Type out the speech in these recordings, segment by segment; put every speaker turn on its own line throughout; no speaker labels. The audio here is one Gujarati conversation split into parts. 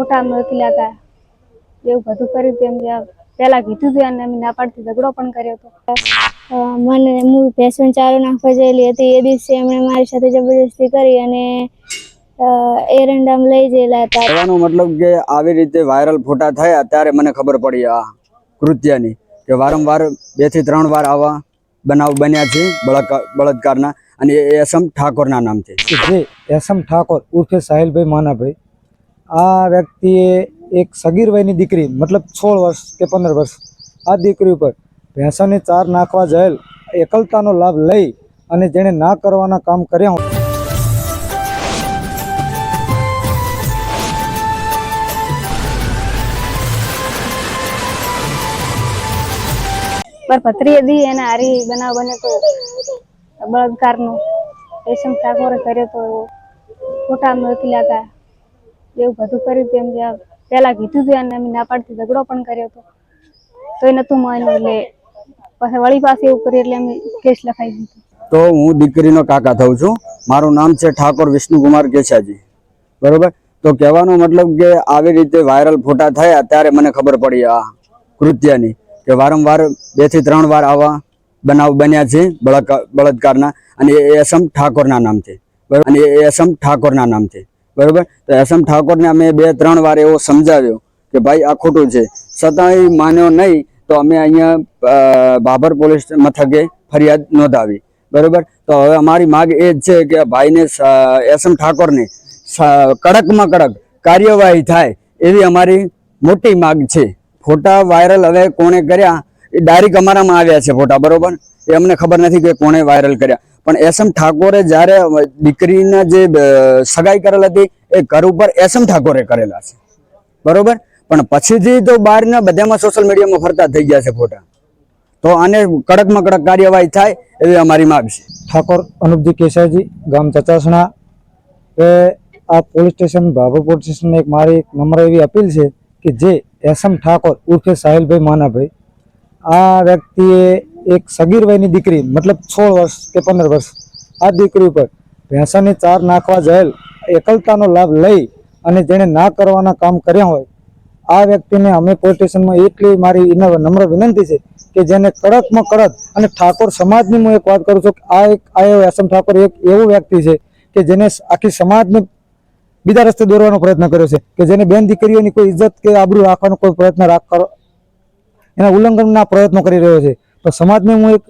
ફોટા મોકલ્યા હતા એવું બધું કર્યું હતું એમ પહેલા કીધું હતું અને એમ ના પાડતી ઝઘડો પણ કર્યો હતો.
મને હું ફેશન ચારો નાખવા હતી. એ દિવસે એમણે મારી સાથે જબરદસ્તી કરી અને એરંડામ લઈ ગયેલા હતા.
કહેવાનો મતલબ કે આવી રીતે વાયરલ ફોટા થયા ત્યારે મને ખબર પડી આ કૃત્યની કે વારંવાર બેથી ત્રણ વાર આવા બનાવ બન્યા છે બળાત્કાર બળાત્કારના અને એ એસમ ઠાકોરના નામથી.
કે જે એસમ ઠાકોર ઉર્ફે સાહિલભાઈ માનાભાઈ. આ વ્યક્તિએ એક સગીર વયની દીકરી, મતલબ સોળ વર્ષ કે પંદર વર્ષ, આ દીકરી ઉપર ભેંસોને ચાર નાખવા જયેલ એકલતાનો લાભ લઈ અને જેણે ના કરવાના કામ કર્યા
પર પત્રીએ દી એને હારી બનાવ બને તો બળાત્કારનો. રેશમ ઠાકોરે કર્યો તો ફોટા મોકલ્યા હતા. એવું બધું કર્યું તેમ જે પહેલાં કીધું હતું અને એમ ના ઝઘડો પણ કર્યો હતો. તો એ નતું માન્યું, એટલે પછી વળી પાસે એવું કર્યું, એટલે અમે કેસ લખાઈ દીધો.
તો હું દીકરીનો કાકા થઉં છું. મારું નામ છે ઠાકોર વિષ્ણુકુમાર કેશાજી બરોબર? તો કહેવાનો મતલબ કે આવી રીતે વાયરલ ફોટા થયા, ત્યારે મને ખબર પડી આ કૃત્યની કે વારંવાર બેથી ત્રણ વાર આવા બનાવ બન્યા છે બળાત્કાર બળાત્કારના. અને એ એસમ ઠાકોરના નામથી. અને એ એસમ ઠાકોરના નામથી. બરોબર? તો એસમ ઠાકોરને અમે બે ત્રણ વાર એવો સમજાવ્યો કે ભાઈ આ ખોટું છે. છતાંય માન્યો નહીં તો અમે અહીંયા બાબર પોલીસ મથકે ફરિયાદ નોંધાવી. બરોબર? તો હવે અમારી માગ એ જ છે કે ભાઈને એસએમ ઠાકોરને કડકમાં કડક કાર્યવાહી થાય એવી અમારી મોટી માગ છે. ફોટા વાયરલ હવે કોણે કર્યા એ ડાયરેક્ટ અમારામાં આવ્યા છે ફોટા, બરોબર? એ અમને ખબર નથી કે કોણે વાયરલ કર્યા. પણ એસ એમ ઠાકોરે જ્યારે દીકરીના જે સગાઈ કરેલ હતી, એ ઘર ઉપર એસ એમ ઠાકોરે કરેલા છે. બરોબર? પણ પછીથી તો બહારના બધામાં સોશિયલ મીડિયામાં ફરતા થઈ ગયા છે ફોટા. તો આને કડકમાં કડક કાર્યવાહી થાય એવી અમારી માગ છે.
ઠાકોર અનુપજી કેસાજી ગામ ચચાસણા. એ આ પોલીસ સ્ટેશન, ભાભર પોલીસ સ્ટેશનને એક મારી નમ્ર એવી અપીલ છે કે જે એસ એમ ઠાકોર ઉર્ફે સાહિલભાઈ માનાભાઈ, આ વ્યક્તિએ એક સગીર દીકરી, મતલબ સોળ વર્ષ કે પંદર વર્ષ, આ દીકરી ઉપર ભેંસાને ચાર નાખવા જયેલ એકલતાનો લાભ લઈ અને જેણે ના કરવાના કામ કર્યા હોય, આ વ્યક્તિને અમે પોલીસ એટલી મારી નમ્ર વિનંતી છે કે જેને કડકમાં કડક અને ઠાકોર સમાજની હું એક વાત કરું છું કે આ એક, આ એવો એસમ ઠાકોર એક એવું વ્યક્તિ છે કે જેને આખી સમાજને બીજા રસ્તે દોરવાનો પ્રયત્ન કર્યો છે, કે જેને બેન દીકરીઓની કોઈ ઇજ્જત કે આબરૂ રાખવાનો કોઈ પ્રયત્ન રાખ, એના ઉલ્લંઘનના પ્રયત્નો કરી રહ્યો છે. તો સમાજને હું એક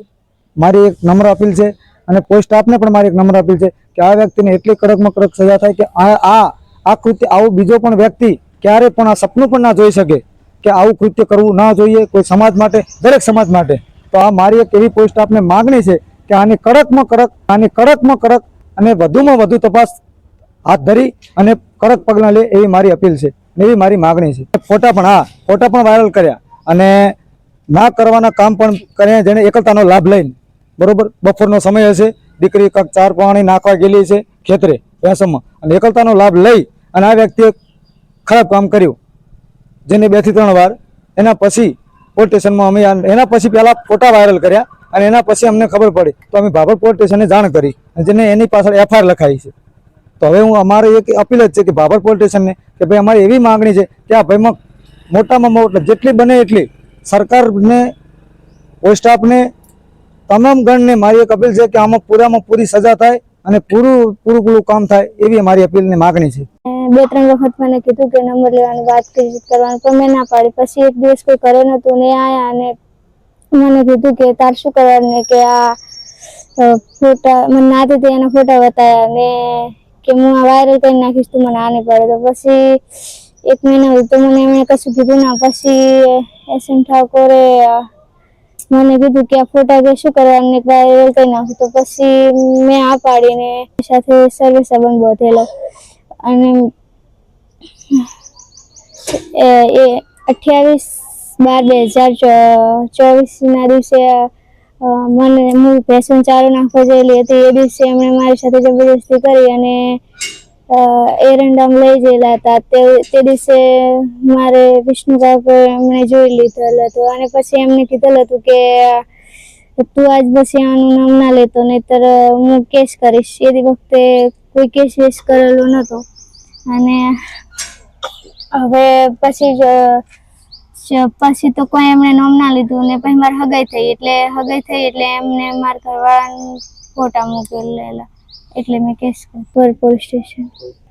મારી એક નમ્ર અપીલ છે અને પોલીસ સ્ટાફને પણ મારી એક નમ્ર અપીલ છે કે આ વ્યક્તિને એટલી કડકમાં કડક સજા થાય કે આ આ આ કૃત્ય, આવું બીજો પણ વ્યક્તિ ક્યારે પણ આ સપનું પણ ના જોઈ શકે કે આવું કૃત્ય કરવું ના જોઈએ કોઈ સમાજ માટે, દરેક સમાજ માટે. તો આ મારી એક એવી પોલીસ સ્ટાફને માગણી છે કે આની કડકમાં કડક, આની કડકમાં કડક અને વધુમાં વધુ તપાસ હાથ ધરી અને કડક પગલાં લે એવી મારી અપીલ છે એવી મારી માગણી છે. ફોટા પણ, હા, ફોટા પણ વાયરલ કર્યા અને ના કરવાના કામ પણ કર્યા જેને એકલતાનો લાભ લઈને. બરોબર? બપોરનો સમય હશે, દીકરી કાંક ચાર પાણી નાખવા ગયેલી છે ખેતરે ભેંસોમાં અને એકલતાનો લાભ લઈ અને આ વ્યક્તિએ ખરાબ કામ કર્યું. જેને બેથી ત્રણ વાર. એના પછી પોલીસ સ્ટેશનમાં અમે એના પછી પહેલાં ફોટા વાયરલ કર્યા અને એના પછી અમને ખબર પડી. તો અમે ભાભર પોલીસ સ્ટેશને જાણ કરી અને જેને એની પાછળ એફઆઈઆર લખાઈ છે. તો હવે હું અમારે એક અપીલ જ છે કે ભાભર પોલીસ સ્ટેશનને કે ભાઈ અમારી એવી માગણી છે કે આ ભાઈમાં મોટામાં મોટા, જેટલી બને એટલી સરકારને પોલીસ સ્ટાફને, તમામ ગણને મારી એક અપીલ છે કે આમાં પૂરામાં પૂરી સજા થાય અને પૂરું પૂરું પૂરું કામ થાય એવી મારી અપીલની માગણી છે.
બે ત્રણ વખત મને કીધું કે નંબર લેવાની વાત કરી કરવાનું, પણ મેં ના પાડી. પછી એક દિવસ કોઈ કરે નતું ને આયા અને મને કીધું કે તાર શું કરવાનું કે આ ફોટા, મને ના હતી એના ફોટા બતાવ્યા ને કે હું આ વાયરલ કરી નાખીશ તું મને આને પડે તો. પછી એક મહિના હતું મને એમણે કશું કીધું ના. પછી એસએમ ઠાકોરે મને કીધું કે આ ફોટા કે શું કરવાનું ને વાયરલ કરી નાખું તો પછી મેં આ પાડીને સાથે સર્વે સંબંધ બાંધેલો. અને, એ અઠ્યાવીસ બાર બે હજાર ચોવીસના દિવસે મને હું ભેસન ચારો નાખવા ગયેલી હતી. એ દિવસે એમણે મારી સાથે જબરદસ્તી કરી અને એરંડામાં લઈ ગયેલા હતા. તે તે દિવસે મારે વિષ્ણુ કાકા એમણે જોઈ લીધેલ હતું. અને પછી એમને કીધેલું હતું કે, તું આજ પછી આનું નામ ના લેતો, નહીતર હું કેસ કરીશ. એ વખતે કોઈ કેસ વેસ કરેલો નહોતો અને હવે પછી પછી તો કોઈ એમણે નામ ના લીધું ને પછી મારે હગાઈ થઈ. એટલે હગાઈ થઈ એટલે એમને મારા ઘરવાળાને ફોટા મોકલેલા. એટલે મેં કેસ કર્યો પોલીસ સ્ટેશન.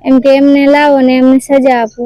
એમ કે એમને લાવો ને એમને સજા આપો.